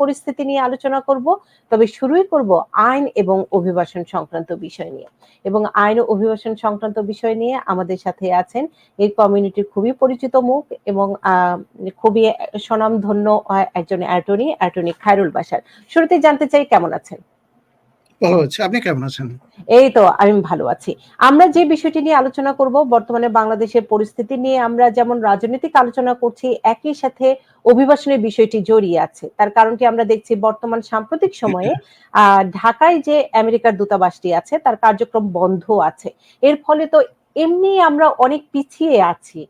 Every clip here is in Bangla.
পরিস্থিতি নিয়ে আলোচনা করব, তবে শুরুই করব আইন এবং অভিবাসন সংক্রান্ত বিষয় নিয়ে। এবং আইন ও অভিবাসন সংক্রান্ত বিষয় নিয়ে আমাদের সাথে আছেন এই কমিউনিটির খুবই পরিচিত মুখ এবং খুবই স্বনামধন্য একজন অ্যাটর্নি অ্যাটর্নি খায়রুল বাসার শুরুতে জানতে চাই কেমন আছেন? ভালো আছে। আপনি কেমন আছেন? এই তো, আমি ভালো আছি। আমরা যে বিষয়টি নিয়ে আলোচনা করব, বর্তমানে বাংলাদেশের পরিস্থিতি নিয়ে আমরা যেমন রাজনৈতিক আলোচনা করছি, একই সাথে অভিবাসনের বিষয়টি জড়িয়ে আছে। তার কারণটি আমরা দেখছি বর্তমান সাম্প্রতিক সময়ে ঢাকায় যে আমেরিকার দূতাবাসটি আছে, তার কার্যক্রম বন্ধ আছে। এর ফলে তো এমনি আমরা অনেক পিছিয়ে আছি।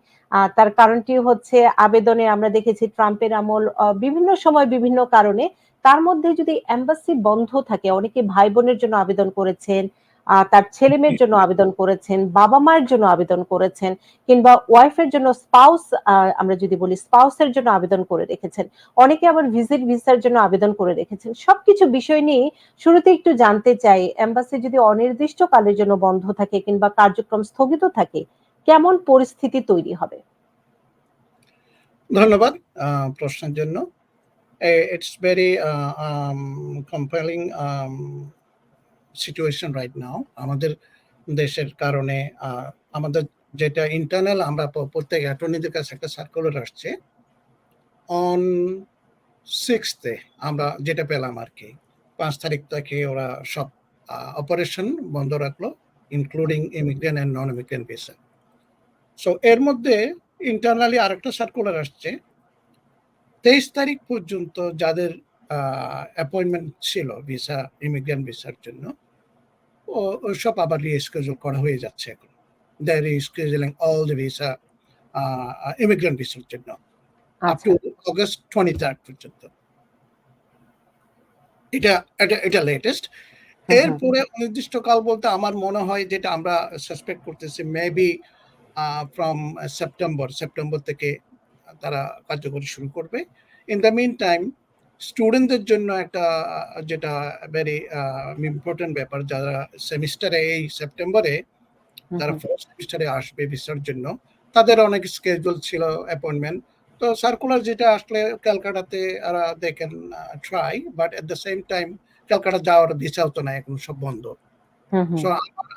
তার কারণটি হচ্ছে আবেদনে আমরা দেখেছি ট্রাম্পের আমল বিভিন্ন সময় বিভিন্ন কারণে তার মধ্যে যদি এম্বাসি বন্ধ থাকে, অনেকে ভাই বোনের জন্য আবেদন করেছেন তার ছেলে মেয়ের জন্য আবেদন করেছেন বাবা মায়ের জন্য আবেদন করেছেন, কিংবা ওয়াইফের জন্য স্পাউস আমরা যদি বলি স্পাউসের জন্য আবেদন করে রেখেছেন, অনেকে আবার ভিজিট ভিসার জন্য আবেদন করে রেখেছেন, সবকিছু বিষয় নিয়ে শুরুতে একটু জানতে চাই এম্বাসি যদি অনির্দিষ্ট কালের জন্য বন্ধ থাকে কিংবা কার্যক্রম স্থগিত থাকে, কেমন পরিস্থিতি তৈরি হবে? ধন্যবাদ প্রশ্নের জন্য। It's very compelling situation right now আমাদের দেশের কারণে আমাদের যেটা ইন্টারনাল আমরা প্রত্যেক অ্যাটর্নিদের কাছে একটা সার্কুলার আসছে। অন সিক্সথে আমরা যেটা পেলাম আর কি, পাঁচ তারিখ থেকে ওরা সব অপারেশন বন্ধ রাখল including immigrant and non immigrant visa so এর মধ্যে ইন্টারনালি আরেকটা সার্কুলার আসছে। তেইশ তারিখ পর্যন্ত যাদের অ্যাপয়েন্টমেন্ট ছিল ভিসা ইমিগ্রেন্ট ভিসার জন্য সব আবার রিস্কেজুল করা হয়ে যাচ্ছে এখন। They rescheduling all the visa immigrant ভিসার জন্য। Up to August twenty third পর্যন্ত। এটা এটা এটা লেটেস্ট। এরপরে অনির্দিষ্টকাল বলতে আমার মনে হয় যেটা আমরা সাসপেক্ট করতেছি মেবি ফ্রম সেপ্টেম্বর সেপ্টেম্বর থেকে তারা কার্যকরী শুরু করবে। ইন দ্য মিন টাইম স্টুডেন্টদের জন্য একটা যেটা ভেরি ইম্পর্টেন্ট ব্যাপার যারা সেমিস্টারে এই সেপ্টেম্বরে তারা ফার্স্ট সেমিস্টারে আসবে ভিসার জন্য। তাদের অনেক স্কেজুল ছিল অ্যাপয়েন্টমেন্ট তো সার্কুলার যেটা আসলে ক্যালকাটাতে they can try but at the same time Calcutta যাওয়ার ভিসাও তো নাই এখন সব বন্ধ। সো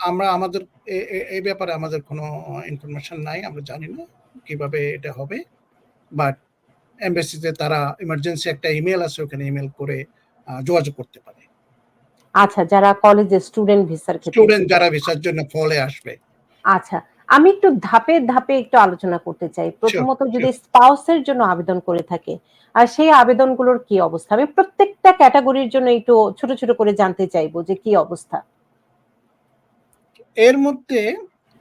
আমরা আমাদের এই ব্যাপারে আমাদের কোনো ইনফরমেশন নাই আমরা জানি না কীভাবে এটা হবে। বাট এমবেসিতে তারা ইমার্জেন্সি একটা ইমেল আছে ওখানে ইমেল করে যোগাযোগ করতে পারে। আচ্ছা যারা কলেজে স্টুডেন্ট ভিসার ক্ষেত্রে স্টুডেন্ট যারা ভিসার জন্য ফলে আসবে। আচ্ছা আমি একটু ধাপে ধাপে একটু আলোচনা করতে চাই। প্রথমত যদি স্পাউসের জন্য আবেদন করে থাকে আর সেই আবেদনগুলোর কি অবস্থা? আমি প্রত্যেকটা ক্যাটাগরির জন্য একটু ছোট ছোট করে জানতে চাইব যে কি অবস্থা। এর মধ্যে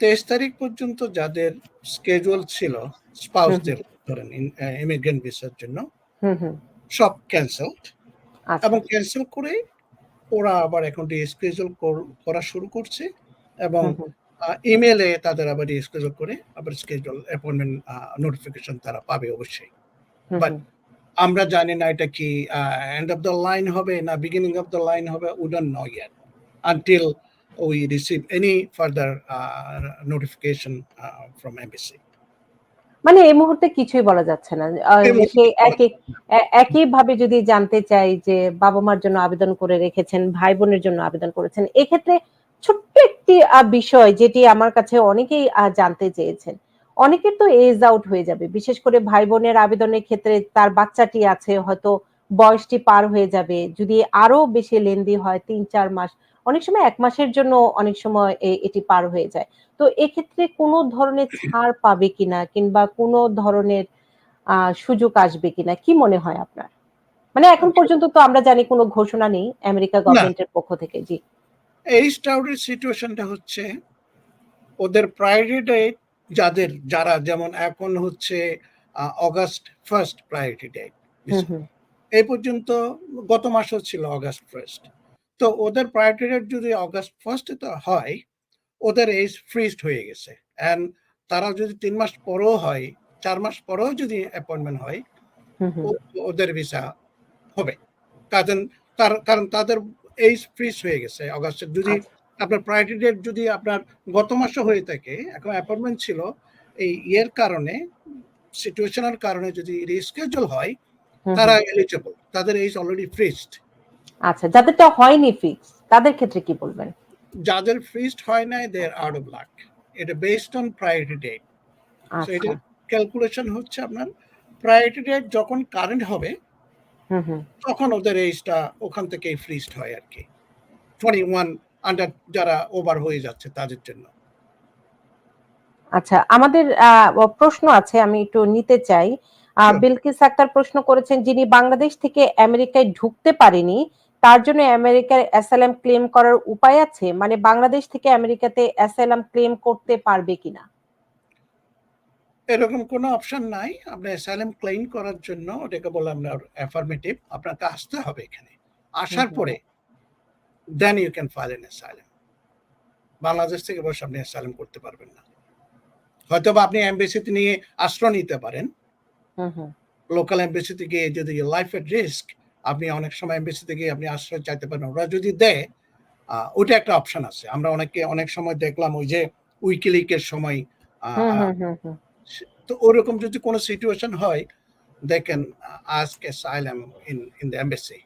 তেইশ তারিখ পর্যন্ত যাদের স্কেজুয়াল ছিল স্পাউসদের ধরেন ইমিগ্রেন্ট ভিসার জন্য সব ক্যান্সেল আচ্ছা। এবং ক্যান্সেল করে ওরা আবার এখন রিস্কেজুল করা শুরু করছে এবং। ইমেলে তাদের আবার রিস্কেজুল করে আবার স্কেজুয়াল অ্যাপয়েন্টমেন্ট নোটিফিকেশন তারা পাবে অবশ্যই। বাট আমরা জানি না এটা কি এন্ড অফ দ্য লাইন হবে না বিগিনিং অফ দ্য লাইন হবে we don't know yet until we receive any further notification from embassy মানে এই মুহূর্তে কিছুই বলা যাচ্ছে না। একই একইভাবে যদি জানতে চাই যে বাবা মার জন্য আবেদন করে রেখেছেন ভাই বোনের জন্য আবেদন করেছেন এক্ষেত্রে ছোট্ট একটি বিষয় যেটি আমার কাছে অনেকেই জানতে চেয়েছেন। অনেকের তো এজ আউট হয়ে যাবে বিশেষ করে ভাই বোনের আবেদনের ক্ষেত্রে তার বাচ্চাটি আছে হয়তো বয়সটি পার হয়ে যাবে যদি আরও বেশি লেন্দি হয় তিন চার মাস অনেক সময় এক মাসের জন্য অনেক সময় এটি পার হয়ে যায়। তো এক্ষেত্রে কোনো ধরনের ছাড় পাবে কিনা কিংবা কোনো ধরনের সুযোগ আসবে কিনা? কি মনে হয় আপনার? মানে এখন পর্যন্ত তো আমরা জানি কোনো ঘোষণা নেই আমেরিকা গভর্নমেন্টের পক্ষ থেকে জি। এই স্টাউডের সিচুয়েশনটা হচ্ছে ওদের প্রায়োরিটি ডেট যাদের যারা যেমন এখন হচ্ছে অগাস্ট ফার্স্ট প্রায়োরিটি ডেট এই পর্যন্ত গত মাসও ছিল অগাস্ট ফার্স্ট। তো ওদের প্রায়োরিটি ডেট যদি অগাস্ট ফার্স্ট হয় ওদের এজ ফ্রিজড হয়ে গেছে। অ্যান্ড তারা যদি তিন মাস পরেও হয় চার মাস পরেও যদি অ্যাপয়েন্টমেন্ট হয় ওদের ভিসা হবে। কারণ তার কারণ তাদের এইজ ফ্রিজ হয়ে গেছে অগাস্টের যদি আপনার প্রায়োরিটি ডেট যদি আপনার গত মাসে হয়ে থাকে এখন অ্যাপয়েন্টমেন্ট ছিল এই ইয়ের কারণে সিচুয়েশনের কারণে যদি রিস্কেজুল হয় তারা। এলিজিবল তাদের এইজ অলরেডি ফ্রিজড আচ্ছা যাদেরটা হয়নি ফিক্স তাদের ক্ষেত্রে কি বলবেন? যাদের ফ্রিজড হয় নাই they are out of luck এটা based on priority date so এটা ক্যালকুলেশন হচ্ছে আপনার প্রায়োরিটি ডেট যখন কারেন্ট হবে হুম হুম। তখন ওদের এইজটা ওখান থেকে ফ্রিজড হয় আর কি। টোয়েন্টি ওয়ান আন্ডার যারা ওভার হয়ে যাচ্ছে তাদের জন্য। আচ্ছা আমাদের প্রশ্ন আছে আমি একটু নিতে চাই। বিলকিস আক্তার প্রশ্ন করেছেন যিনি বাংলাদেশ থেকে আমেরিকায় ঢুকতে পারেনি তার জন্য আমেরিকার অ্যাসাইলাম ক্লেম করার উপায় আছে? মানে বাংলাদেশ থেকে আমেরিকাতে অ্যাসাইলাম ক্লেম করতে পারবে কিনা? এরকম কোনো অপশন নাই। আপনি অ্যাসাইলাম ক্লেম করার জন্য ওটাকে বলে আপনার অ্যাফার্মেটিভ আপনাকে আসতে হবে এখানে। আসার পরে then you can file an asylum Bangladesh থেকে বসে আপনি অ্যাসাইলাম করতে পারবেন না। হয়তো বা আপনি এমবেসিতে নিয়ে আশ্রয় নিতে পারেন। হুম হুম। লোকাল এমবেসিতে গিয়ে যদি লাইফ এট রিস্ক আপনি অনেক সময় এমবেসিতে গিয়ে আপনি আশ্রয় চাইতে পারেন। ওরা যদি দেয় ওটা একটা অপশন আছে। আমরা অনেকে অনেক সময় দেখলাম ওই যে উইকিলিকের সময় তো ওরকম যদি কোনো সিচুয়েশন হয় they can ask asylum in in the embassy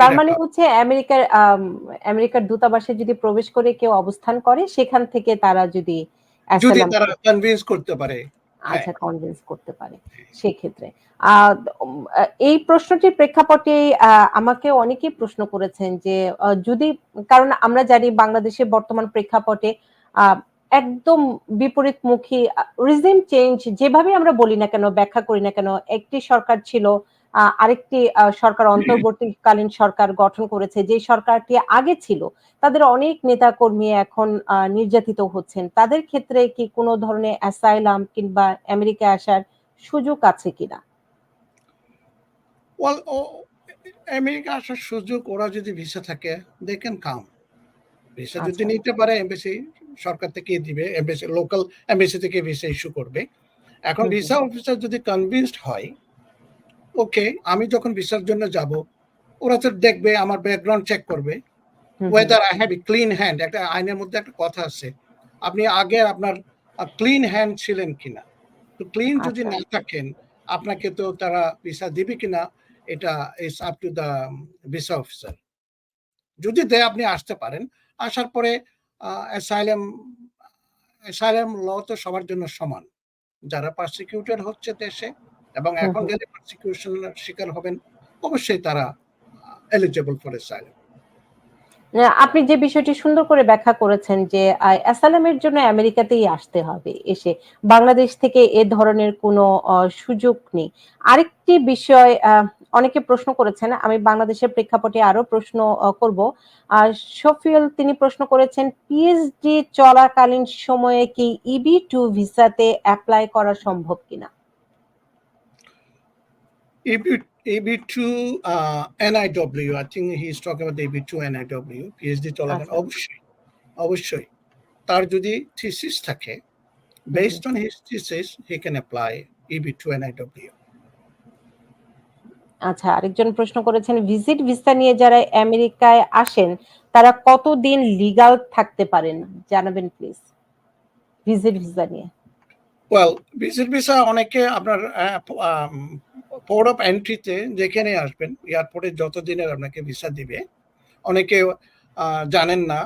তার মানে হচ্ছে আমেরিকার আম, আমেরিকার দূতাবাসে যদি প্রবেশ করে কেউ অবস্থান করে সেখান থেকে তারা যদি যদি তারা কনভিন্স করতে পারে। আচ্ছা কনভিন্স করতে পারে সেক্ষেত্রে। এই প্রশ্নটির প্রেক্ষাপটে আমাকে অনেকেই প্রশ্ন করেছেন যে যদি কারণ আমরা জানি বাংলাদেশের বর্তমান প্রেক্ষাপটে আহ, একদম বিপরীতমুখী রিজিম চেঞ্জ যেভাবে আমরা বলি না কেন ব্যাখ্যা করি না কেন একটি সরকার ছিল আহ, আরেকটি সরকার অন্তর্বর্তীকালীন সরকার গঠন করেছে যে সরকারটি আগে ছিল তাদের অনেক নেতা কর্মী এখন নির্যাতিত হচ্ছেন তাদের ক্ষেত্রে কি কোনো ধরনের অ্যাসাইলাম কিংবা আমেরিকা আসার সুযোগ আছে কিনা ওয়াল আমেরিকা আসার সুযোগ ওরা যদি ভিসা থাকে দে ক্যান কাম ভিসা যদি আচ্ছা। নিতে পারে এমবেসি সরকার থেকে দিবে এমবেসি লোকাল এমবেসি থেকে ভিসা ইস্যু করবে এখন। ভিসা অফিসার যদি কনভিন্সড হয় ওকে আমি যখন ভিসার জন্য যাব ওরা তো দেখবে আমার ব্যাকগ্রাউন্ড চেক করবে। Whether I have a clean hand একটা আইনের মধ্যে একটা কথা আছে। আপনি আগে আপনার ক্লিন হ্যান্ড ছিলেন কিনা? তো ক্লিন যদি আচ্ছা। না থাকেন আপনাকে তো তারা ভিসা দিবে কিনা এটা is up to the visa officer যদি দেয় আপনি আসতে পারেন। আসার পরে অ্যাসাইলাম অ্যাসাইলাম ল তো সবার জন্য সমান। যারা পারসিকিউটেড হচ্ছে দেশে এবং এখন গেলে পারসিকিউশনের শিকার হবেন অবশ্যই তারা এলিজেবল ফর অ্যাসাইলাম আপনি যে বিষয়টি সুন্দর করে ব্যাখ্যা করেছেন যে আহ, অ্যাসাইলামের জন্য আমেরিকাতেই আসতে হবে এসে বাংলাদেশ থেকে এ ধরনের কোনো সুযোগ নেই। আরেকটি বিষয় অনেকে প্রশ্ন করেছেন আমি বাংলাদেশের প্রেক্ষাপটে আরও প্রশ্ন করব। আর শফিউল তিনি প্রশ্ন করেছেন পিএইচডি চলাকালীন সময়ে কি ইবি টু ভিসাতে অ্যাপ্লাই করা সম্ভব কিনা? EB, EB2 uh, NIW, I think he's talking about the EB2 NIW, PhD চলাকালীন আচ্ছা। অবশ্যই অবশ্যই। তার যদি থিসিস থাকে based on his thesis he can apply E EB2 NIW আচ্ছা আরেকজন প্রশ্ন করেছেন ভিজিট ভিসা নিয়ে যারা আমেরিকায় আসেন তারা কতদিন লিগাল থাকতে পারেন? জানাবেন প্লিজ ভিজিট ভিসা নিয়ে। ওয়েল ভিজিট ভিসা অনেকে আপনার পোর্ট অফ এন্ট্রিতে যেখানে আসবেন এয়ারপোর্টে যত দিনের আপনাকে ভিসা দিবে অনেকে জানেন না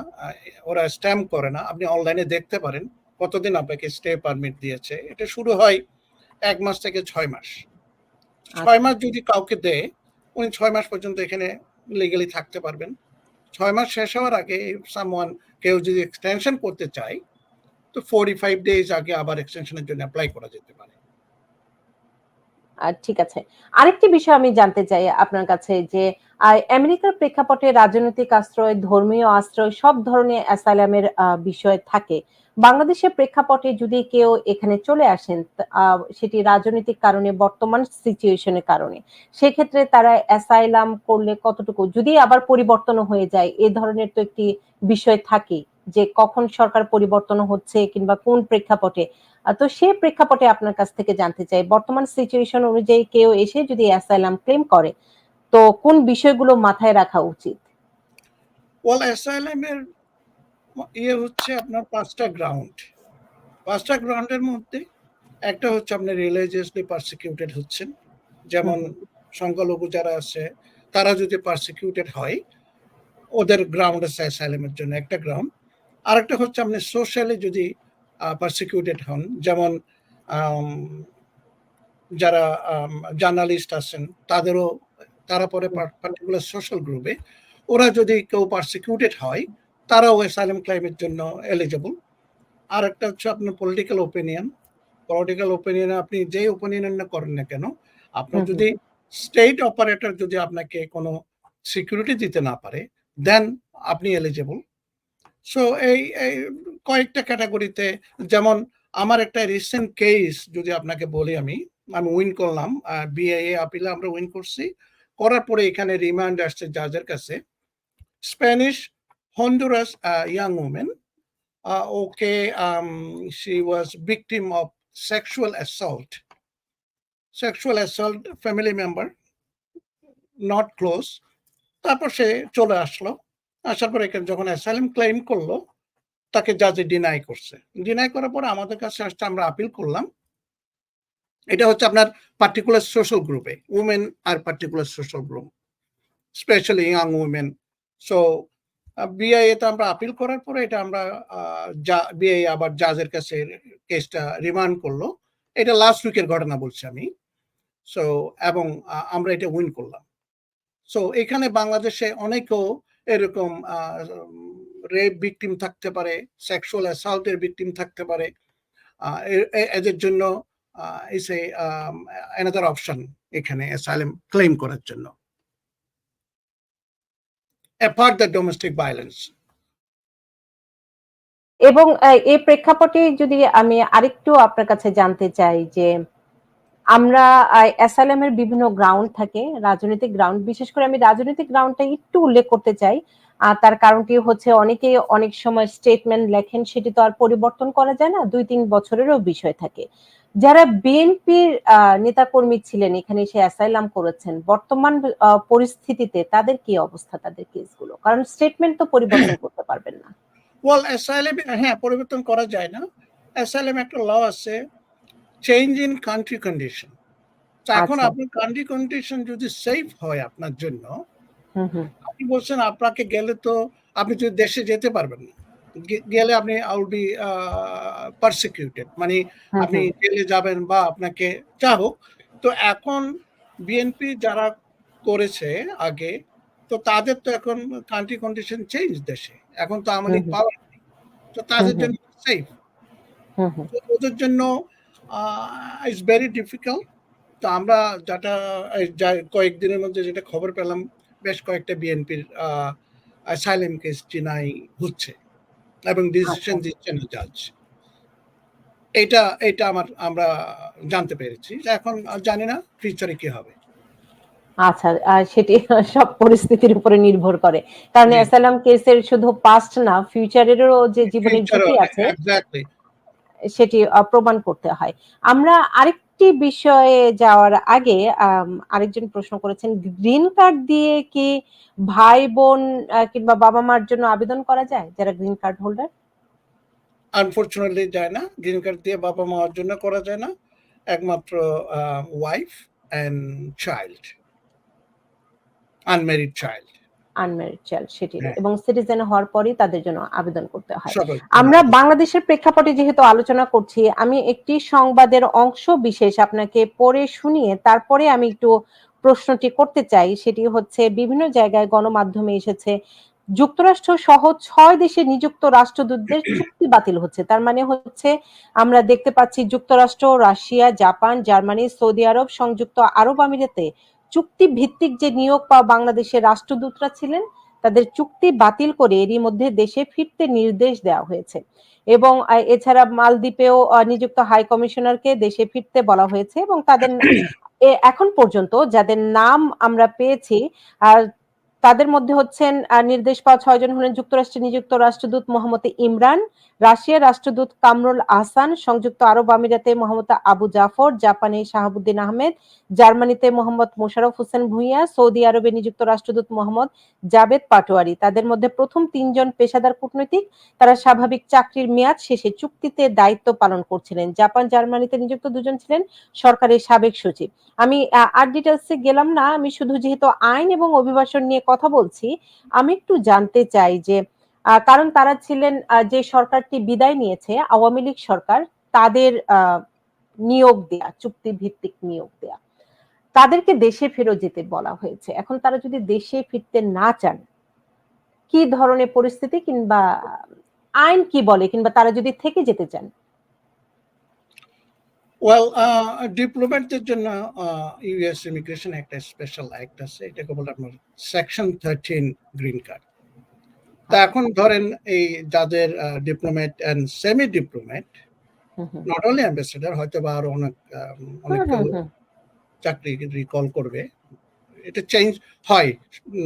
ওরা স্ট্যাম্প করে না আপনি অনলাইনে দেখতে পারেন কতদিন আপনাকে স্টে পারমিট দিয়েছে। এটা শুরু হয় এক মাস থেকে ছয় মাস। ছয় মাস যদি কাউকে দেয় উনি ছয় মাস পর্যন্ত এখানে লিগালি থাকতে পারবেন। ছয় মাস শেষ হওয়ার আগে সামওয়ান কেউ যদি এক্সটেনশন করতে চায় তো ফোর্টি ফাইভ ডেজ আগে আবার এক্সটেনশনের জন্য অ্যাপ্লাই করা যেতে পারে। ঠিক আছে। আরেকটি বিষয় আমি জানতে চাই আপনার কাছে যে আমেরিকার প্রেক্ষাপটে রাজনৈতিক আশ্রয়, ধর্মীয় আশ্রয় সব ধরনের অ্যাসাইলামের বিষয় থাকে। বাংলাদেশের প্রেক্ষাপটে যদি কেউ এখানে চলে আসেন সেটি রাজনৈতিক কারণে, বর্তমান সিচুয়েশনের কারণে, সেক্ষেত্রে তারা অ্যাসাইলাম করলে কতটুকু? যদি আবার পরিবর্তন হয়ে যায়, এ ধরনের তো একটি বিষয় থাকে যে, কখন সরকার পরিবর্তন হচ্ছে কিংবা কোন প্রেক্ষাপটে তো সে প্রেক্ষাপটে আপনার কাছ থেকে জানতে চাই বর্তমান সিচুয়েশন অনুযায়ী কেউ এসে যদি অ্যাসাইলাম ক্লেম করে তো কোন বিষয়গুলো মাথায় রাখা উচিত? ওয়াল অ্যাসাইলামের ইয়ে হচ্ছে আপনার পাঁচটা গ্রাউন্ড পাঁচটা গ্রাউন্ডের মধ্যে একটা হচ্ছে আপনি রিলিজিয়াসলি পারসিকিউটেড হচ্ছেন যেমন সংখ্যালঘু যারা আছে তারা যদি পারসিকিউটেড হয় ওদের গ্রাউন্ড আছে অ্যাসাইলামের জন্য একটা গ্রাউন্ড আরেকটা হচ্ছে আপনি সোশ্যালি যদি পারসিকিউটেড হন। যেমন যারা জার্নালিস্ট আছেন তাদেরও তারা পরে পার্টিকুলার সোশ্যাল গ্রুপে ওরা যদি কেউ পারসিকিউটেড হয় তারাও অ্যাসাইলাম ক্লাইমের জন্য এলিজেবল আর একটা হচ্ছে আপনার পলিটিক্যাল ওপিনিয়ন পলিটিক্যাল ওপিনিয়ন আপনি যেই ওপিনিয়ন না করেন না কেন আপনার। যদি স্টেট অপারেটর যদি আপনাকে কোনো সিকিউরিটি দিতে না পারে দেন আপনি এলিজেবল সো এই কয়েকটা ক্যাটাগরিতে যেমন আমার একটা রিসেন্ট কেস যদি আপনাকে বলি আমি আমি উইন করলাম বিএএ আপিলে আমরা উইন করছি। করার পরে এখানে রিমান্ড আসছে জাজের কাছে। Spanish Honduras young women okay she was victim of sexual assault sexual assault family member not close তারপর সে চলে আসলো। আসার পর এখানে যখন অ্যাসাইলাম ক্লেম করল তাকে জাজে ডিনাই করছে। ডিনাই করার পরে আমাদের কাছে আসছে, আমরা আপিল করলাম। এটা হচ্ছে আপনার পার্টিকুলার সোশ্যাল গ্রুপে উমেন আর particular social group specially young women so BIA তে আমরা আপিল করার পরে এটা আমরা বিআই আবার জাজের কাছে কেসটা রিমান্ড করল। এটা লাস্ট উইকের ঘটনা বলছি আমি। সো এবং আমরা এটা উইন করলাম। সো এখানে বাংলাদেশে অনেকেও এরকম রেপ ভিকটিম থাকতে পারে সেক্সুয়াল অ্যাসাল্টের ভিকটিম থাকতে পারে এদের জন্য অ্যানাদার অপশন এখানে অ্যাসাইলাম ক্লেম করার জন্য। অ্যাপার্ট দ্য ডোমেস্টিক ভায়োলেন্স এবং এই প্রেক্ষাপটে যদি আমি আরেকটু আপনার কাছে জানতে চাই যে, আমরা অ্যাসাইলামের বিভিন্ন গ্রাউন্ড থাকে, রাজনৈতিক গ্রাউন্ড বিশেষ করে আমি রাজনৈতিক গ্রাউন্ডটা একটু উল্লেখ করতে চাই। আর তার কারণটি হচ্ছে অনেকে অনেক সময় স্টেটমেন্ট লেখেন সেটি তো আর পরিবর্তন করা যায় না দুই তিন বছরেরও বিষয় থাকে। যারা বিএনপির নেতাকর্মী ছিলেন এখানে এসে অ্যাসাইলাম করেছেন বর্তমান পরিস্থিতিতে তাদের কি অবস্থা তাদের কেসগুলো কারণ স্টেটমেন্ট তো পরিবর্তন করতে পারবেন না। ওয়াল অ্যাসাইলাম হ্যাঁ পরিবর্তন করা যায় না। অ্যাসাইলাম একটা ল আছে চেঞ্জ ইন কান্ট্রি কন্ডিশন এখন আচ্ছা। আপনার কান্ট্রি কন্ডিশন যদি সেফ হয় আপনার জন্য আপনি বলছেন আপনাকে গেলে তো আপনি যদি দেশে যেতে পারবেন না। গেলে আপনি আউল বি পারসিকিউটেড মানে আপনি জেলে যাবেন বা আপনাকে যা হোক। তো এখন বিএনপি যারা করেছে আগে তো তাদের তো এখন কান্ট্রি কন্ডিশন চেঞ্জ দেশে। এখন তো আমাদের। পাওয়ার তো তাদের। জন্য সেফ। ওদের জন্য ইটস ভেরি ডিফিকাল্ট তো আমরা যেটা কয়েকদিনের মধ্যে যেটা খবর পেলাম বেশ কয়েকটা বিএনপির অ্যাসাইলেম কেস চিনাই হচ্ছে এবং ডিসিশন আচ্ছা। দিচ্ছে না জাজ এটা এটা আমার আমরা জানতে পেরেছি। এখন জানি না ফিউচারে কি হবে। আচ্ছা সেটি সব পরিস্থিতির উপরে নির্ভর করে। কারণ জি। অ্যাসালাম কেসের শুধু পাস্ট না ফিউচারেরও যে জীবনের ঝুঁকি আছে সেটি প্রমাণ করতে হয়। আমরা আরেকটি বিষয়ে যাওয়ার আগে আরেকজন প্রশ্ন করেছেন, গ্রিন কার্ড দিয়ে কি ভাই, বোন কিংবা বাবা মার জন্য আবেদন করা যায়, যারা গ্রিন কার্ড হোল্ডার? আনফরচুনেটলি যায় না। গ্রিন কার্ড দিয়ে বাবা মার জন্য করা যায় না। একমাত্র wife and child unmarried child unmarried child সেটি হ্যাঁ। এবং সিটিজেন হওয়ার পরই তাদের জন্য আবেদন করতে হয়। আমরা বাংলাদেশের প্রেক্ষাপটে যেহেতু আলোচনা করছি আমি একটি সংবাদের অংশ বিশেষ আপনাকে পড়ে শুনিয়ে তারপরে আমি একটু প্রশ্নটি করতে চাই সেটি হচ্ছে বিভিন্ন জায়গায় গণমাধ্যমে এসেছে যুক্তরাষ্ট্র সহ ছয় দেশে নিযুক্ত রাষ্ট্রদূতদের চুক্তি বাতিল হচ্ছে। তার মানে হচ্ছে আমরা দেখতে পাচ্ছি যুক্তরাষ্ট্র রাশিয়া জাপান জার্মানি সৌদি আরব সংযুক্ত আরব আমিরাতে চুক্তি ভিত্তিক যে নিয়োগ পাওয়া বাংলাদেশের রাষ্ট্রদূতরা ছিলেন তাদের চুক্তি বাতিল করে এরই মধ্যে দেশে ফিরতে নির্দেশ দেওয়া হয়েছে। এবং এছাড়া মালদ্বীপেও নিযুক্ত হাই কমিশনারকে দেশে ফিরতে বলা হয়েছে এবং তাদের এখন পর্যন্ত যাদের নাম আমরা পেয়েছি আর তাদের মধ্যে হচ্ছেন নির্দেশ পাওয়া ছয়জন হলেন যুক্তরাষ্ট্রে নিযুক্ত রাষ্ট্রদূত মোহাম্মদ ইমরান রাশিয়ার রাষ্ট্রদূত কামরুল আহসান, সংযুক্ত আরব আমিরাতে মোহাম্মদ আবু জাফর, জাপানে শাহাবুদ্দিন আহমেদ, জার্মানিতে মোহাম্মদ মোশারফ হোসেন ভুঁইয়া, সৌদি আরবে নিযুক্ত রাষ্ট্রদূত মোহাম্মদ জাবেদ পাটোয়ারি। তাদের মধ্যে প্রথম তিনজন পেশাদার কূটনৈতিক, তারা স্বাভাবিক চাকরির মেয়াদ শেষে চুক্তিতে দায়িত্ব পালন করছিলেন। জাপান, জার্মানিতে নিযুক্ত দুজন ছিলেন সরকারের সাবেক সচিব। আমি আর ডিটেলসে গেলাম না, আমি শুধু যেহেতু আইন এবং অভিবাসন নিয়ে কথা বলছি, আমি একটু জানতে চাই যে কারণ তারা ছিলেন যে সরকারটি বিদায় নিয়েছে, আওয়ামী লীগ সরকার, তাদের নিয়োগ দেয়া চুক্তি ভিত্তিক নিয়োগ দেয়া। তাদেরকে দেশে ফেরত যেতে বলা হয়েছে। এখন তারা যদি দেশে ফিরতে না চান, কি ধরনের পরিস্থিতি কিংবা আইন কি বলে? কিংবা তারা যদি থেকে যেতে চান ওয়েল ডিপ্লোম্যাটদের জন্য ইউএস ইমিগ্রেশন একটা স্পেশাল অ্যাক্ট আছে এটাকে বলে আপনার সেকশন থার্টিন গ্রিন কার্ড তা এখন ধরেন এই যাদের diplomat and semi diplomat. Not only ambassador হয়তো বা আরও অনেক অনেক হুম হুম। চাকরি রিকল করবে। এটা চেঞ্জ হয়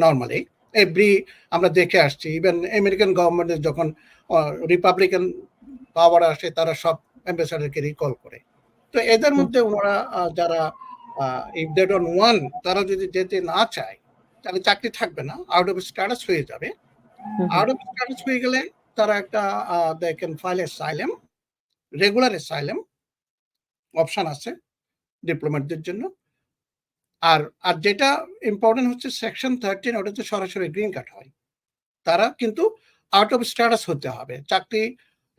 নর্মালি এভরি আমরা দেখে আসছি ইভেন আমেরিকান গভর্নমেন্টের যখন রিপাবলিকান পাওয়ার আসে তারা সব অ্যাম্বাসেডারকে রিকল করে। তো এদের মধ্যে ওনারা যারা ইফ দে ডোন্ট ওয়ান তারা যদি যেতে না চায় তাহলে চাকরি থাকবে না আউট অফ স্ট্যাটাস হয়ে যাবে। আউট অফ স্ট্যাটাস হয়ে গেলে তারা একটা they can file asylum regular asylum option আছে ডিপ্লোমেটদের জন্য। আর আর যেটা ইম্পর্টেন্ট হচ্ছে সেকশন থার্টিন ওটা তো সরাসরি গ্রিন কার্ড হয়। তারা কিন্তু আউট অফ স্ট্যাটাস হতে হবে। চাকরি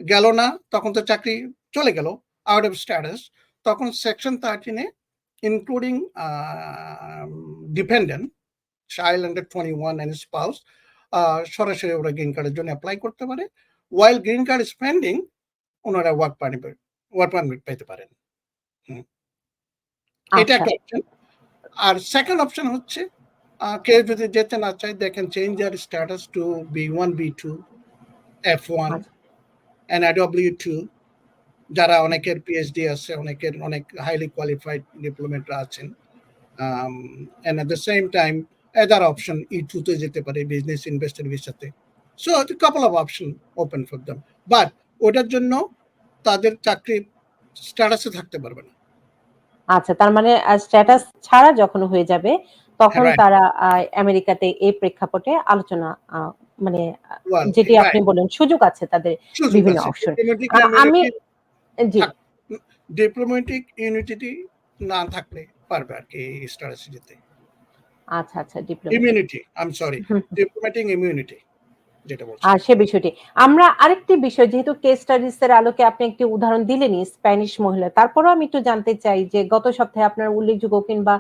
গেল না তখন তো চাকরি চলে গেল আউট অফ স্ট্যাটাস তখন section থার্টিনে including dependent child under twenty one and spouse সরাসরি ওরা গ্রিন কার্ডের জন্য অ্যাপ্লাই করতে পারে। ওয়াইল গ্রিন কার্ড স্পেন্ডিং ওনারা ওয়ার্ক পারমিট ওয়ার্ক পারমিট পেতে পারেন। এটা আচ্ছা। একটা অপশন আর সেকেন্ড অপশন হচ্ছে কেউ যদি যেতে না চায় they can change their status to B one B two F one আচ্ছা। এনআইডব্লিউ টু যারা অনেকের পিএইচডি আছে অনেকের অনেক হাইলি কোয়ালিফাইড ডিপ্লোমেটরা আছেন and at the same time either option E টুতে যেতে পারে business investor ভিসাতে so couple of option open for them but ওটার জন্য তাদের চাকরি স্ট্যাটাসে থাকতে পারবে না। আচ্ছা তার মানে স্ট্যাটাস ছাড়া যখন হয়ে যাবে তখন তারা আমেরিকাতে এই প্রেক্ষাপটে আলোচনা মানে যেটি আপনি বলেন সুযোগ আছে তাদের বিভিন্ন আ- আমি ডিপ্লোমেটিক ইউনিটি না থাকলে পারবে আর কি স্ট্যাটাসে যেতে আচ্ছা আচ্ছা immunity I am sorry diplomatic immunity আর সে বিষয়টি আমরা আরেকটি বিষয় যেহেতু কেস স্টাডিজ এর আলোকে আপনি একটি উদাহরণ দিলেনই স্প্যানিশ মহিলা তারপরেও আমি একটু জানতে চাই যে গত সপ্তাহে আপনার উল্লেখযোগ্য কিংবা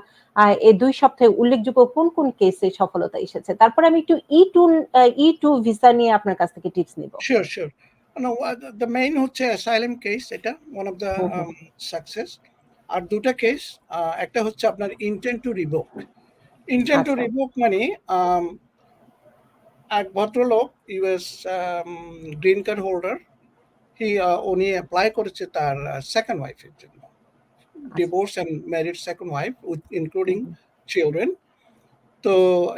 এই দুই সপ্তাহে উল্লেখযোগ্য কোন কোন কেসে সফলতা এসেছে? তারপরে আমি একটু E two E two visa নিয়ে আপনার কাছ থেকে টিপস নিব। Sure sure no the main হচ্ছে অ্যাসাইলাম কেস এটা ওয়ান অফ দ্য। সাকসেস আর দুটা কেস একটা হচ্ছে আপনার intent to revoke intent to আচ্ছা। রিভোক মানে um, এক ভদ্রলোক US green card holder he উনি অ্যাপ্লাই করেছে তার সেকেন্ড ওয়াইফের জন্য। Divorce and married second wife with including children তো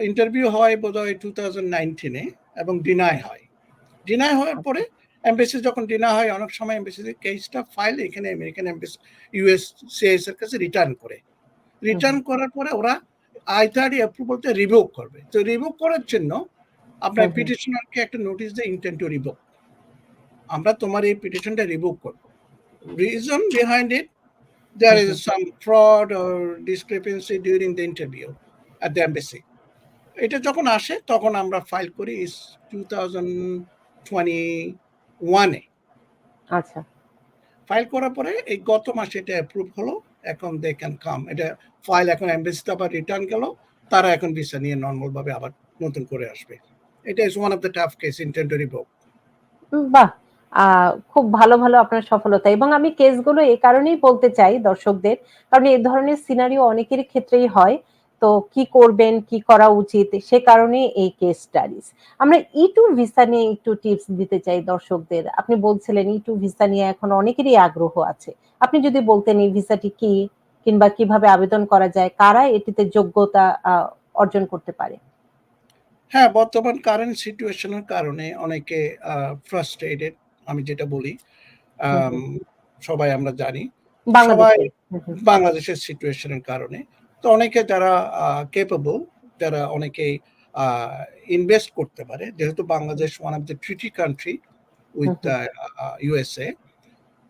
ইন্টারভিউ হয় বোধ হয় টু থাউজেন্ড নাইনটিনে এবং ডিনাই হয়। ডিনাই হওয়ার পরে এমবেসি যখন ডিনাই হয় অনেক সময় এমবেসি কেসটা ফাইল এখানে আমেরিকান এমবেসি ইউএস সিএস এর কাছে রিটার্ন করে। রিটার্ন করার পরে ওরা আই থার্টি অ্যাপ্রুভালটা রিভোক করবে। তো রিভোক করার জন্য আপনার। পিটিশনারকে একটা নোটিশ দেয় ইন্টেন্ট টু রিভোক আমরা তোমার এই পিটিশনটা রিভোক করব। Reason behind it there is some fraud or discrepancy during the interview at the embassy. এটা যখন আসে তখন আমরা ফাইল করি। ইস টু থাউজেন্ড টোয়েন্টি ওয়ানে আচ্ছা। ফাইল করার পরে এই গত মাসে এটা অ্যাপ্রুভ হলো এখন দে ক্যান কাম এটা ফাইল এখন এমবেসিতে আবার রিটার্ন গেল তারা এখন ভিসা নিয়ে নর্মাল ভাবে আবার নতুন করে আসবে। এটা is one of the tough case ইন্টেন্টরি book um, বাহ! খুব ভালো ভালো আপনার সফলতা। এবং আমি কেসগুলো এই কারণেই বলতে চাই দর্শকদের কারণ এই ধরনের সিনারিও অনেকের ক্ষেত্রেই হয়। তো কি করবেন কি করা উচিত সে কারণে এই কেস স্টাডিজ আমরা ই টু ভিসা নিয়ে একটু টিপস দিতে চাই দর্শকদের আপনি বলছিলেন ই টু ভিসা নিয়ে এখন অনেকেরই আগ্রহ আছে আপনি যদি বলতেন এই ভিসাটি কি কিংবা কীভাবে আবেদন করা যায় কারা এটিতে যোগ্যতা অর্জন করতে পারে হ্যাঁ, বর্তমান কারেন্ট সিচুয়েশন এর কারণে অনেকে ফ্রাস্ট্রেটেড আমি যেটা বলি। সবাই আমরা জানি। সবাই। বাংলাদেশের সিচুয়েশন এর কারণে। তো অনেকে যারা আ ক্যাপেবল যারা অনেকেই ইনভেস্ট করতে পারে। যেহেতু Bangladesh one of the treaty country with a USA.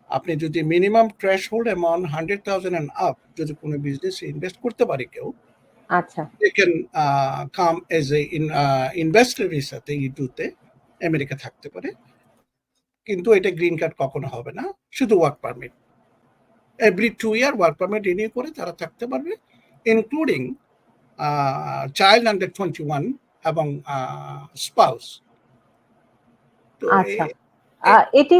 আপনি যদি minimum threshold amount 100,000 and up যদি কোনো বিজনেসে ইনভেস্ট করতে পারে কেউ আচ্ছা। they can uh, come as a in, uh, investor ভিসাতে E2 তে আমেরিকা থাকতে পারে। কিন্তু এটা গ্রিন কার্ড কখনো হবে না। শুধু work permit. Every 2 year work permit renew করে তারা থাকতে পারবে। ইনক্লুডিং চাইল্ড আন্ডার 21 এবং স্পাউস। আচ্ছা। এটি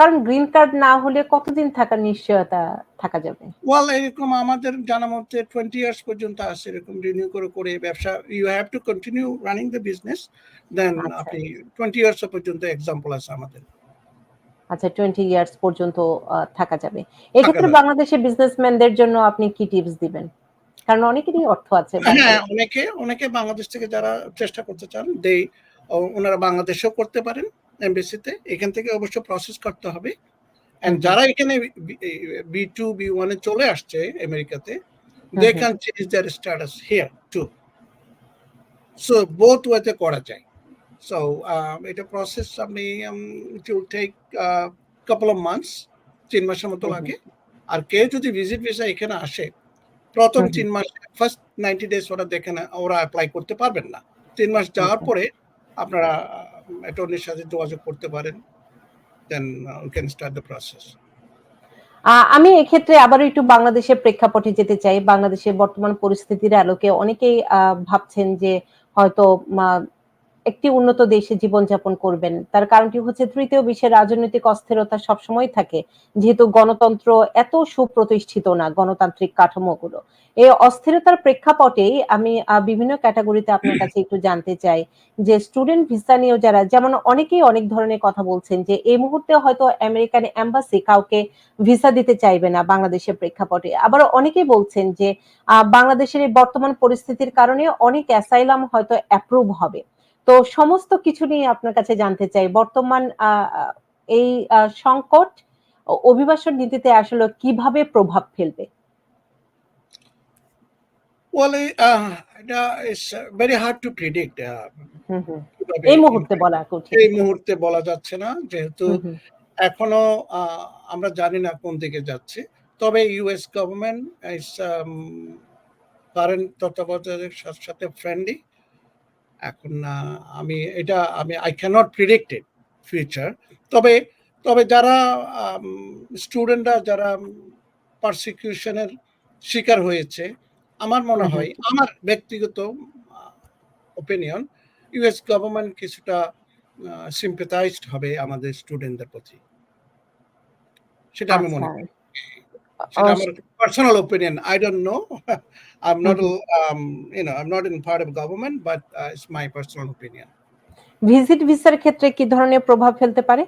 কারণ গ্রিন কার্ড না হলে কতদিন থাকার নিশ্চয়তা থাকা যাবে? ওয়েল এরকম আমাদের জানা মতে 20 ইয়ার্স পর্যন্ত আছে এরকম রিনিউ করে, করে ব্যবসা you have to continue running the business then. আপনি 20 ইয়ার্স পর্যন্ত এক্সাম্পল আছে আমাদের। আচ্ছা 20 ইয়ার্স পর্যন্ত থাকা যাবে। এক্ষেত্রে যাবে। বাংলাদেশের বিজনেসম্যানদের জন্য আপনি কি টিপস দিবেন? কারণ অনেকেরই অর্থ আছে হ্যাঁ, অনেকে, অনেকে বাংলাদেশ থেকে যারা চেষ্টা করতে চান দে ও উনারা বাংলাদেশেও করতে পারেন এমবাসিতে। এখান থেকে অবশ্য প্রসেস করতে হবে। হুম। যারা এখানে বি B2, B1 এ চলে আসছে আমেরিকাতে হুম, they hmm. can change their status here too. So both way তে করা যায়। So um, এটা প্রসেস আপনি um, it will take a uh, couple of months ৩ মাসের মতো। লাগে। আর কেউ যদি ভিজিট ভিসা এখানে আসে, প্রথম। ৩ মাস ফার্স্ট 90 ডেজ ওরা দেখে না ওরা এপ্লাই করতে পারবেন না। ৩ মাস যাওয়ার আচ্ছা। পরে আপনারা অ্যাটর্নির সাথে যোগাযোগ করতে পারেন। দেন we can start the process. আ আমি এক্ষেত্রে আবারও একটু বাংলাদেশের প্রেক্ষাপটে যেতে চাই। বাংলাদেশের বর্তমান পরিস্থিতির আলোকে অনেকেই ভাবছেন যে হয়তো একটি উন্নত দেশে জীবনযাপন করবেন। তার কারণটি হচ্ছে তৃতীয় বিশ্বের রাজনৈতিক অস্থিরতা সবসময় থাকে। যেহেতু গণতন্ত্র এত সুপ্রতিষ্ঠিত না গণতান্ত্রিক কাঠামোগুলো। এই অস্থিরতার প্রেক্ষাপটেই আমি বিভিন্ন ক্যাটাগরিতে আপনার কাছে একটু জানতে চাই যে স্টুডেন্ট ভিসা নিয়েও যারা, যেমন অনেকেই অনেক ধরনের কথা বলছেন যে এই মুহূর্তে হয়তো আমেরিকান এম্বাসি কাউকে ভিসা দিতে চাইবে না বাংলাদেশের প্রেক্ষাপটে। আবার অনেকেই বলছেন যে বাংলাদেশের এই বর্তমান পরিস্থিতির কারণে অনেক অ্যাসাইলাম হয়তো অ্যাপ্রুভ হবে। তো সমস্ত কিছু নিয়ে আপনার কাছে জানতে চাই। বর্তমান এই সংকট অভিবাসন নীতিতে আসলে কীভাবে প্রভাব ফেলবে? Well, এটা is very hard to predict এই মুহূর্তে বলা কঠিন। এই মুহূর্তে বলা যাচ্ছে না। যেহেতু। এখনও আমরা জানি না কোন দিকে যাচ্ছে। তবে ইউএস গভর্নমেন্ট কারেন্ট তত্ত্বাবধায়কের সাথে ফ্রেন্ডলি। এখন আমি এটা আমি cannot predict it future তবে, তবে যারা স্টুডেন্টরা যারা পারসিকিউশন এর শিকার হয়েছে, আমার মনে। হয় আমার ব্যক্তিগত ওপিনিয়ন ইউএস গভর্নমেন্ট কিছুটা sympathized হবে আমাদের স্টুডেন্টদের প্রতি। সেটা আমি মনে আচ্ছা। করি। সেটা আমার personal opinion. I don't know. I'm হুম, not হুম। um, you know, I'm not in part of government, but uh, it's my personal opinion. Visit ভিসার ক্ষেত্রে কি ধরনের প্রভাব ফেলতে পারে?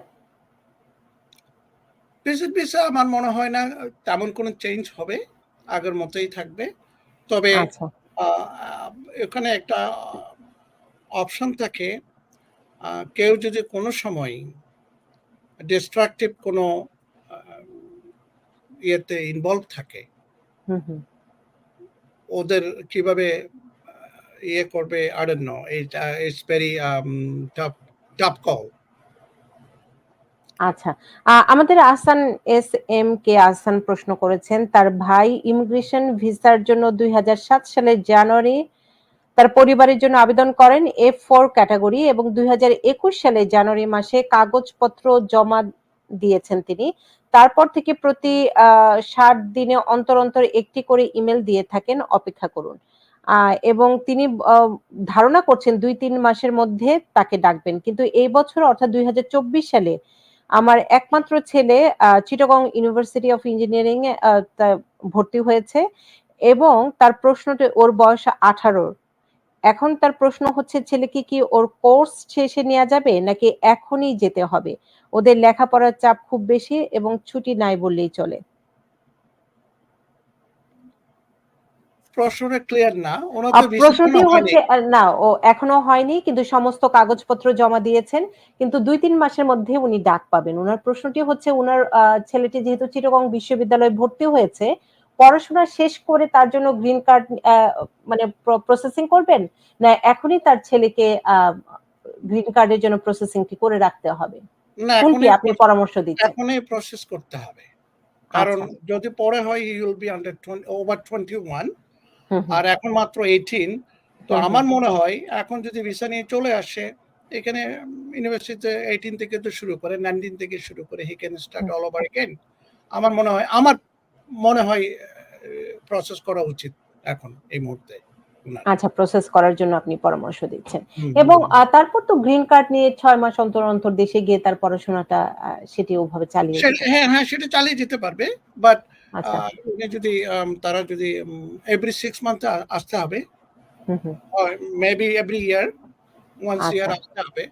ভিজিট ভিসা আমার মনে হয় না তেমন কোনো চেঞ্জ হবে। আগের মতোই থাকবে। তবে আচ্ছা। এখানে একটা অপশন থাকে। কেউ যদি কোনো সময় ডিস্ট্রাকটিভ কোনো ইয়েতে ইনভলভ থাকে। ওদের কীভাবে ইয়ে করবে very um, tough, tough call. আচ্ছা। আমাদের Ahsan S M K Ahsan প্রশ্ন করেছেন। তার ভাই ইমিগ্রেশন ভিসার জন্য ২০০৭ সালের জানুয়ারি তার পরিবারের জন্য আবেদন করেন এফ ফোর ক্যাটাগরি এবং ২০২১ সালে জানুয়ারি মাসে কাগজপত্র জমা দিয়েছেন তিনি। তারপর থেকে প্রতি ৬০ দিনে অন্তর, অন্তর একটি করে ইমেল দিয়ে থাকেন, অপেক্ষা করুন। এবং তিনি ধারণা করছেন ২-৩ মাসের মধ্যে তাকে ডাকবেন। কিন্তু এই বছর অর্থাৎ ২০২৪ সালে আমার একমাত্র ছেলে চিটাগং ইউনিভার্সিটি অফ ইঞ্জিনিয়ারিং ভর্তি হয়েছে এবং তার প্রশ্নটি ওর বয়স ১৮ এখন তার প্রশ্ন হচ্ছে ছেলেকে কি ওর কোর্স শেষে নেওয়া যাবে নাকি এখনই যেতে হবে? ওদের লেখাপড়ার চাপ খুব বেশি এবং ছুটি নাই বললেই চলে। প্রশ্নটা ক্লিয়ার না ওনার প্রশ্নটি হচ্ছে না ও এখনও হয়নি কিন্তু সমস্ত কাগজপত্র জমা দিয়েছেন। কিন্তু ২-৩ মাসের মধ্যে উনি ডাক পাবেন। উনার প্রশ্নটি হচ্ছে উনার আ ছেলেটি যেহেতু চিটাগং বিশ্ববিদ্যালয়ে ভর্তি হয়েছে, পড়াশোনা শেষ করে তার জন্য গ্রিন কার্ড মানে প্রসেসিং করবেন? না এখনই তার ছেলেকে গ্রিন কার্ডের জন্য প্রসেসিংটি করে রাখতে হবে? কোনটি আপনি পরামর্শ দিচ্ছেন? এখনই প্রসেস করতে হবে। কারণ আচ্ছা। যদি পরে হয় twen over 21 হুম, হুম। আর এখন মাত্র 18 তো। আমার মনে হয় এখন যদি ভিসা নিয়ে চলে আসে এখানে ইউনিভার্সিটিতে 18 থেকে তো শুরু করে 19 থেকে শুরু করে he can start hmm. all over আমার মনে হয় আমার মনে হয় প্রসেস করা উচিত এখন এই মুহূর্তে আচ্ছা প্রসেস করার জন্য আপনি পরামর্শ দিচ্ছেন। এবং তারপর তো গ্রিন কার্ড নিয়ে ছয় মাস অন্তর, অন্তর দেশে গিয়ে তার পড়াশোনাটা সেটি ওভাবে চালিয়ে হ্যাঁ, হ্যাঁ সেটা চালিয়ে যেতে পারবে। বাট আচ্ছা। যদি তারা যদি এভরি 6 মান্থ আসতে হবে। হুম, হুম। or maybe ইয়ার once আচ্ছা। আসতে হবে।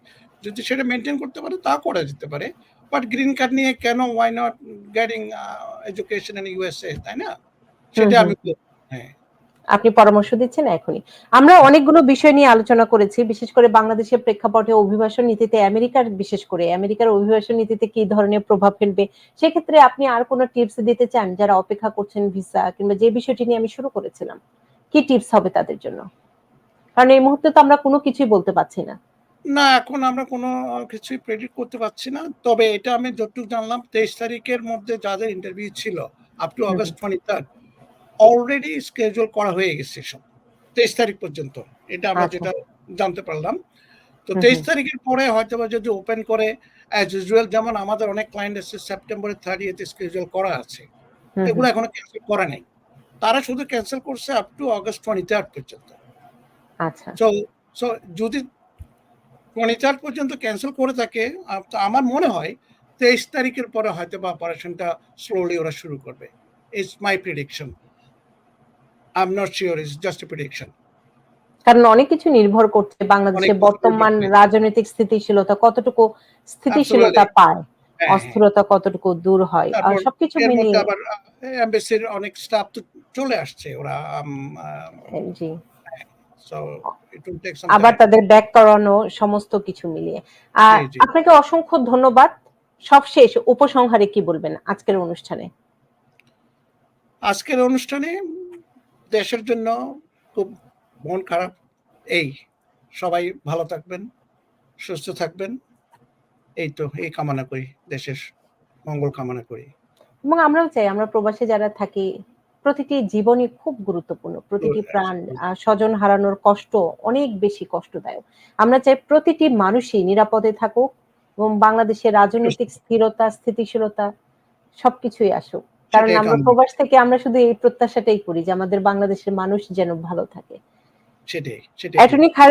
যদি সেটা মেনটেন করতে পারে তা করা যেতে পারে। বাট গ্রিন কার্ড নিয়ে কেন not getting a education in USA তাই না? সেটা আমি হ্যাঁ। আপনি পরামর্শ দিচ্ছেন এখনই। আমরা অনেকগুলো বিষয় নিয়ে আলোচনা করেছি। বিশেষ করে বাংলাদেশের প্রেক্ষাপটে অভিবাসন নীতিতে আমেরিকার বিশেষ করে আমেরিকার অভিবাসন নীতিতে কি ধরনের প্রভাব ফেলবে? সেক্ষেত্রে আপনি আর কোন টিপস দিতে চান যারা অপেক্ষা করছেন ভিসা কিংবা যে বিষয়টি নিয়ে আমি শুরু করেছিলাম। কি টিপস হবে তাদের জন্য? কারণ এই মুহূর্তে তো আমরা কোনো কিছুই বলতে পারছি না। না এখন আমরা কোনো কিছুই প্রেডিক্ট করতে পারছি না। তবে এটা আমি যতটুকু জানলাম ২৩ তারিখের মধ্যে যাদের ইন্টারভিউ ছিল up to. August 23 already schedule করা হয়ে গেছে সব। ২৩ তারিখ পর্যন্ত। এটা আমরা আচ্ছা। যেটা জানতে পারলাম। তো হুম, ২৩ হুম। তারিখের পরে হয়তো বা যদি ওপেন করে অ্যাজ ইউজুয়াল যেমন আমাদের অনেক ক্লায়েন্ট আছে সেপ্টেম্বরের 30th এ শিডিউল করা আছে। এগুলো এখনও ক্যান্সেল করা নাই। তারা শুধু ক্যান্সেল করছে আপ টু অগাস্ট 23 পর্যন্ত। আচ্ছা। সো সো যদি 23 পর্যন্ত ক্যানসেল করে থাকে তো আমার মনে হয় ২৩ তারিখের পরে হয়তোবা অপারেশনটা স্লোলি ওরা শুরু করবে। It's my prediction. I am not sure it's just a prediction. কারণ অনেক কিছু নির্ভর করছে বাংলাদেশের বর্তমান রাজনৈতিক স্থিতিশীলতা কতটুকু স্থিতিশীলতা পায়, হ্যাঁ, হ্যাঁ। অস্থিরতা কতটুকু দূর হয়। আ তারপর সবকিছু মিলিয়ে আবার অনেক স্টাফ তো চলে আসছে ওরা জি। আবার তাদের ব্যাক করানো সমস্ত কিছু মিলিয়ে। আ জি, জি। আপনাকে অসংখ্য ধন্যবাদ। সবশেষ উপসংহারে কি বলবেন আজকের অনুষ্ঠানে? আজকের অনুষ্ঠানে দেশের জন্য খুব মন খারাপ এই। সবাই ভালো থাকবেন, সুস্থ থাকবেন। এই তো এই কামনা করি। দেশের মঙ্গল কামনা করি। এবং আমরাও চাই আমরা প্রবাসে যারা থাকি প্রতিটি জীবনই খুব গুরুত্বপূর্ণ। প্রতিটি প্রাণ স্বজন হারানোর কষ্ট অনেক বেশি কষ্টদায়ক। আমরা চাই প্রতিটি মানুষই নিরাপদে থাকুক এবং বাংলাদেশের রাজনৈতিক স্থিরতা, স্থিতিশীলতা সবকিছুই আসুক। কারণ আমরা। প্রবাস থেকে আমরা শুধু এই প্রত্যাশাটাই করি যে আমাদের বাংলাদেশের মানুষ যেন ভালো থাকে। সেটাই, সেটাই।